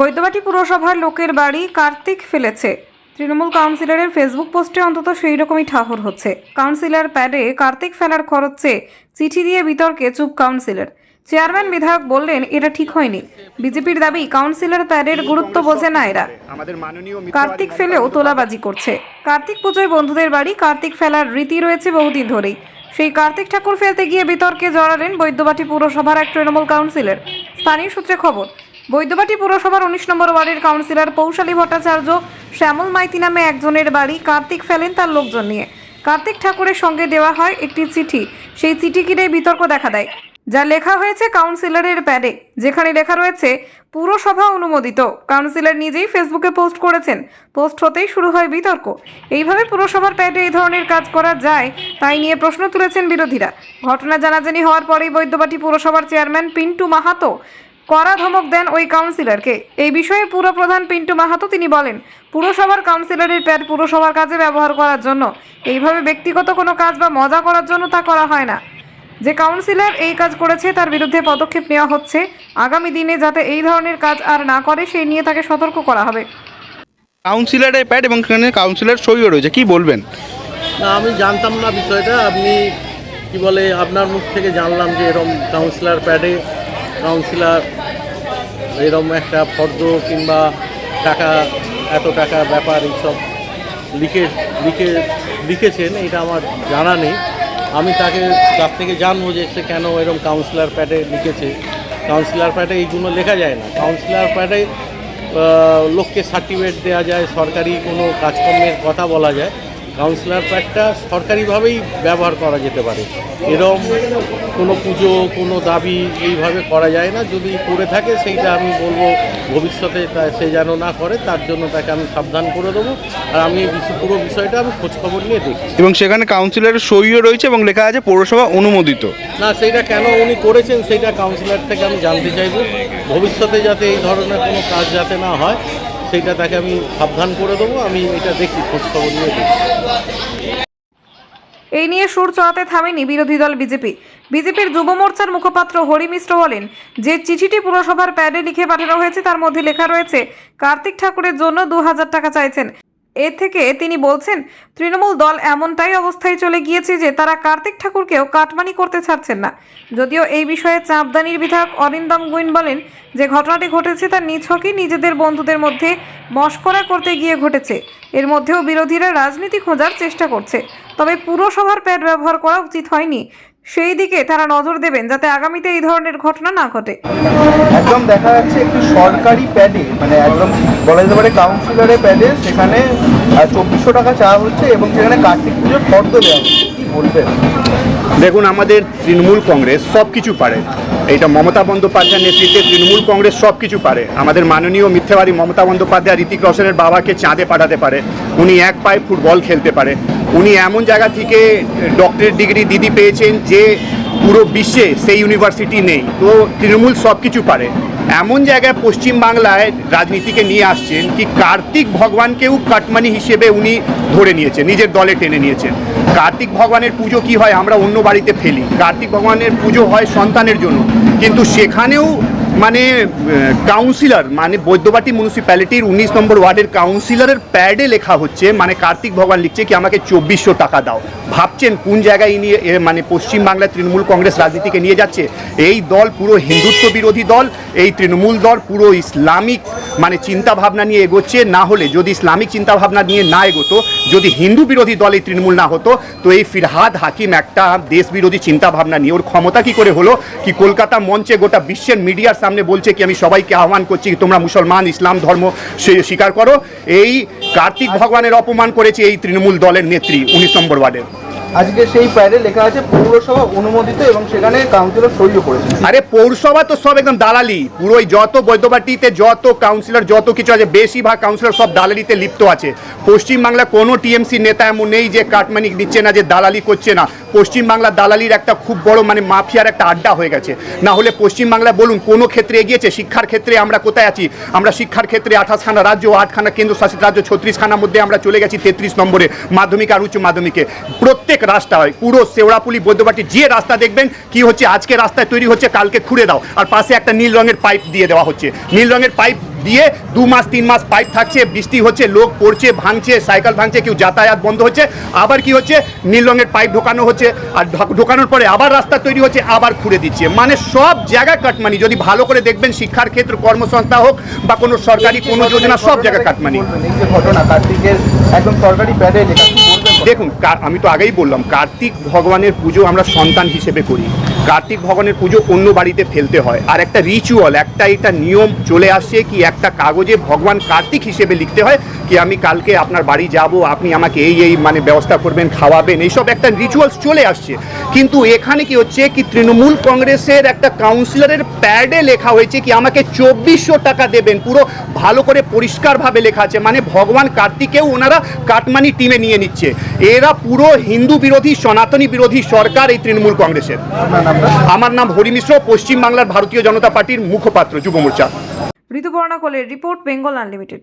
বৈদ্যবাটি পুরসভার লোকের বাড়ি কার্তিক ফেলেছে। তৃণমূল কাউন্সিলরের ফেসবুক পোস্টে অন্তত সেই রকমই ঠাহর হচ্ছে। কাউন্সিলর প্যাডে কার্তিক ফেলার খরচ চিঠি দিয়ে বিতর্কে চুপ কাউন্সিলর। চেয়ারম্যান বিধায়ক বললেন, এটা ঠিক হয়নি। বিজেপির দাবি, কাউন্সিলর প্যাডের গুরুত্ব বোঝে না এরা। কার্তিক ফেলেও তোলাবাজি করছে। কার্তিক পুজোয় বন্ধুদের বাড়ি কার্তিক ফেলার রীতি রয়েছে বহুদিন ধরেই। সেই কার্তিক ঠাকুর ফেলতে গিয়ে বিতর্কে জড়ালেন বৈদ্যবাটি পুরসভার এক তৃণমূল কাউন্সিলর। স্থানীয় সূত্রে খবর বৈদ্যবাটি পুরসভার উনিশ নম্বর ওয়ার্ডের কাউন্সিলর পৌশালী ভট্টাচার্য শ্যামল মাইতি নামে একজনের বাড়ি কার্তিক ফেলেন তার লোকজন নিয়ে। কার্তিক ঠাকুরের সঙ্গে দেওয়া হয় একটি চিঠি। সেই চিঠি কিনে বিতর্ক দেখা দেয়। যা লেখা হয়েছে কাউন্সিলরের প্যাডে, যেখানে লেখা রয়েছে, পুরসভা অনুমোদিত। কাউন্সিলর নিজেই ফেসবুকে পোস্ট করেছেন। পোস্ট হতেই শুরু হয় বিতর্ক। এইভাবে পুরসভার প্যাডে এই ধরনের কাজ করা যায়, তাই নিয়ে প্রশ্ন তুলেছেন বিরোধীরা। ঘটনা জানাজানি হওয়ার পরেই বৈদ্যবাটি পুরসভার চেয়ারম্যান পিন্টু মাহাতো কড়া ধমক দেন ওই কাউন্সিলরকে এই বিষয়ে পুরপ্রধান পিন্টু মাহাতো তিনি বলেন পুরসভার কাউন্সিলরের প্যাড পুরসভার কাজে ব্যবহার করার জন্য। এইভাবে ব্যক্তিগত কোনো কাজ বা মজা করার জন্য তা করা হয় না। যে কাউন্সিলর এই কাজ করেছে তার বিরুদ্ধে পদক্ষেপ নেওয়া হচ্ছে। আগামী দিনে যাতে এই ধরনের কাজ আর না করে সেই নিয়ে তাকে সতর্ক করা হবে। কাউন্সিলরের প্যাড এবং সেখানে কাউন্সিলর সইও রয়েছে। কি বলবেন? না আমি জানতাম না বিষয়টা। আপনি কি বলে আপনার মুখ থেকে জানলাম যে এরকম কাউন্সিলর প্যাডে কাউন্সিলর এরকম একটা ফর্দ কিংবা টাকা, এত টাকা ব্যাপার এইসব লিখে লিখে, লিখেছেন, এটা আমার জানা নেই। আমি তাকে তার থেকে জানব যে সে কেন এরম কাউন্সিলর প্যাডে লিখেছে। কাউন্সিলর প্যাডে এইগুলো লেখা যায় না। কাউন্সিলর প্যাডে লোককে সার্টিফিকেট দেওয়া যায়, সরকারি কোনো কাজকর্মের কথা বলা যায়। কাউন্সিলর প্যাডটা সরকারিভাবেই ব্যবহার করা যেতে পারে। এরম কোনো পুজো কোনো দাবি এইভাবে করা যায় না। যদি করে থাকে সেইটা আমি বলব ভবিষ্যতে তা সে যেন না করে তার জন্য তাকে আমি সাবধান করে দেবো। আর আমি এই পুরো বিষয়টা আমি খোঁজখবর নিয়ে দেখি এবং সেখানে কাউন্সিলরের সইও রয়েছে এবং লেখা আছে পৌরসভা অনুমোদিত। না সেইটা কেন উনি করেছেন সেইটা কাউন্সিলর থেকে আমি জানতে চাইব। ভবিষ্যতে যাতে এই ধরনের কোনো কাজ যাতে না হয় সেইটা তাকে আমি সাবধান করে দেবো, আমি এটা দেখি খোঁজখবর নিয়ে দেখি এই নিয়ে সুর চড়াতে থামেনি বিরোধী দল বিজেপি। বিজেপির যুব মোর্চার মুখপাত্র হরি মিশ্র বলেন, যে চিঠিটি পুরসভার প্যাডে লিখে পাঠানো হয়েছে, তার মধ্যে লেখা রয়েছে, কার্তিক ঠাকুরের জন্য দু হাজার টাকা চাইছেন। এর থেকে তিনি বলছেন, তৃণমূল দল এমনটাই অবস্থায় চলে গিয়েছে যে তারা কার্তিক ঠাকুরকেও কাটমানি করতে ছাড়ছেন না। যদিও এই বিষয়ে চাঁপদানির বিধায়ক অরিন্দম গুইন বলেন, যে ঘটনাটি ঘটেছে তার নিছকই নিজেদের বন্ধুদের মধ্যে মস্করা করতে গিয়ে ঘটেছে। এর মধ্যেও বিরোধীরা রাজনীতি খোঁজার চেষ্টা করছে। তবে পুরসভার প্যাড ব্যবহার করা উচিত হয়নি। সেই দিকে তারা নজর দেবেন যাতে আগামীতে এই ধরনের ঘটনা না ঘটে। একদম দেখা যাচ্ছে একটি সরকারি প্যাডে মানে একদম বলা যেতে পারে কাউন্সিলরের প্যাডে সেখানে চব্বিশশো টাকা চাওয়া হচ্ছে এবং সেখানে কার্তিক পুজোর ফর্দ দেওয়া হচ্ছে। কি বলবেন? দেখুন আমাদের তৃণমূল কংগ্রেস সব কিছু পারে। এইটা মমতা বন্দ্যোপাধ্যায়ের নেতৃত্বে তৃণমূল কংগ্রেস সব কিছু পারে। আমাদের মাননীয় মিথ্যাবাদী মমতা বন্দ্যোপাধ্যায় ঋতিক রোশনের বাবাকে চাঁদে পাঠাতে পারে। উনি এক পায়ে ফুটবল খেলতে পারে। উনি এমন জায়গা থেকে ডক্টরেট ডিগ্রি দিদি পেয়েছেন যে পুরো বিশ্বে সেই ইউনিভার্সিটি নেই। তো তৃণমূল সব কিছু পারে। এমন জায়গায় পশ্চিমবাংলায় রাজনীতিকে নিয়ে আসছেন কি কার্তিক ভগবানকেও কাটমানি হিসেবে উনি ধরে নিয়েছেন, নিজের দলে টেনে নিয়েছেন। কার্তিক ভগবানের পুজো কি হয় আমরা অন্য বাড়িতে ফেলি। কার্তিক ভগবানের পুজো হয় সন্তানের জন্য। কিন্তু সেখানেও মানে কাউন্সিলর মানে বৈদ্যবাটি মিউনিসিপ্যালিটির উনিশ নম্বর ওয়ার্ডের কাউন্সিলরের প্যাডে লেখা হচ্ছে মানে কার্তিক ভগবান লিখছে কি, আমাকে চব্বিশশো টাকা দাও। ভাবছেন কোন জায়গায় নিয়ে মানে পশ্চিমবাংলায় তৃণমূল কংগ্রেস রাজনীতিকে নিয়ে যাচ্ছে? এই দল পুরো হিন্দুত্ব বিরোধী দল, এই তৃণমূল দল পুরো ইসলামিক মানে চিন্তা ভাবনা নিয়ে এগোচ্ছে। না হলে যদি ইসলামিক চিন্তা ভাবনা নিয়ে না এগোতো যদি হিন্দু বিরোধী দল এই তৃণমূল না হতো, তো এই ফিরহাদ হাকিম একটা দেশ বিরোধী চিন্তা ভাবনা নিয়ে ওর ক্ষমতা কি করে হলো? কি কলকাতা মঞ্চে গোটা বিশ্বের মিডিয়ার সামনে বলছে কি, আমি সবাইকে আহ্বান করছি তোমরা মুসলমান, ইসলাম, ধর্ম স্বীকার করো? এই কার্তিক ভগবানের অপমান করেছে এই তৃণমূল দলের নেত্রী, উনিশ নম্বর ওয়ার্ডের। আজকে সেই প্যাডে লেখা আছে পৌরসভা অনুমোদিত এবং সেখানে কাউন্সিলর সইও করেছে আরে পৌরসভা তো সব একদম দালালি। পুরোই যত বৈদ্যবাটিতে যত কাউন্সিলর যত কিছু আছে, বেশিরভাগ কাউন্সিলর সব দালালিতে লিপ্ত আছে। পশ্চিমবাংলা কোনো টিএমসি নেতা এমন নেই যে কাটমানি দিচ্ছে না, যে দালালি করছে না। পশ্চিমবাংলা দালালির একটা খুব বড় মানে মাফিয়ার একটা আড্ডা হয়ে গেছে। না হলে পশ্চিমবাংলা বলুন, কোনো ক্ষেত্রে এগিয়েছে? শিক্ষার ক্ষেত্রে আমরা কোথায় আছি? আমরা শিক্ষার ক্ষেত্রে আঠাশখানা রাজ্য, আটখানা কেন্দ্রশাসিত রাজ্য, ছত্রিশখানার মধ্যে আমরা চলে গেছি তেত্রিশ নম্বরে, মাধ্যমিক আর উচ্চ মাধ্যমিকে। প্রত্যেক প্রত্যেক রাস্তায় পুরো শেওড়াপুলি, বৈদ্যবাটি যে রাস্তা দেখবেন, কি হচ্ছে, আজকে রাস্তায় তৈরি হচ্ছে, কালকে খুঁড়ে দাও। আর পাশে একটা নীল রঙের পাইপ দিয়ে দেওয়া হচ্ছে। নীল রঙের পাইপ দিয়ে দু মাস, তিন মাস পাইপ থাকছে, বৃষ্টি হচ্ছে, লোক পড়ছে, ভাঙছে, সাইকেল ভাঙছে, কেউ যাতায়াত বন্ধ হচ্ছে। আবার কি হচ্ছে, নীল রঙের পাইপ ঢোকানো হচ্ছে, আর ঢোকানোর পরে আবার রাস্তা তৈরি হচ্ছে, আবার খুঁড়ে দিচ্ছে। মানে সব জায়গায় কাটমানি। যদি ভালো করে দেখবেন, শিক্ষার ক্ষেত্র, কর্মসংস্থা হোক, বা কোনো সরকারি, কোনো যোজনা, সব জায়গায় কাটমানি। ঘটনা, কার্তিকের একদম সরকারি প্যাডে দেখুন আমি তো আগেই বললাম, কার্তিক ভগবানের পুজো আমরা সন্তান হিসেবে করি। কার্তিক ভগবানের পুজো অন্য বাড়িতে ফেলতে হয়। আর একটা রিচুয়াল একটা এটা নিয়ম চলে আসছে কি একটা কাগজে ভগবান কার্তিক হিসেবে লিখতে হয় কি আমি কালকে আপনার বাড়ি যাব? আপনি আমাকে এই এই মানে ব্যবস্থা করবেন, খাওয়াবেন, এইসব একটা রিচুয়ালস চলে আসছে। কিন্তু এখানে কি হচ্ছে কি তৃণমূল কংগ্রেসের একটা কাউন্সিলরের প্যাডে লেখা হয়েছে কি আমাকে চব্বিশশো টাকা দেবেন, পুরো ভালো করে পরিষ্কারভাবে লেখা আছে। মানে ভগবান কার্তিকেও ওনারা কাটমানি টিমে নিয়ে নিচ্ছে। এরা পুরো হিন্দু বিরোধী, সনাতনী বিরোধী সরকার এই তৃণমূল কংগ্রেসের। আমার নাম হরি মিশ্র, পশ্চিমবাংলার ভারতীয় জনতা পার্টির মুখপাত্র, যুব মোর্চা। ঋতুপর্ণা কোলের রিপোর্ট, বেঙ্গল আনলিমিটেড।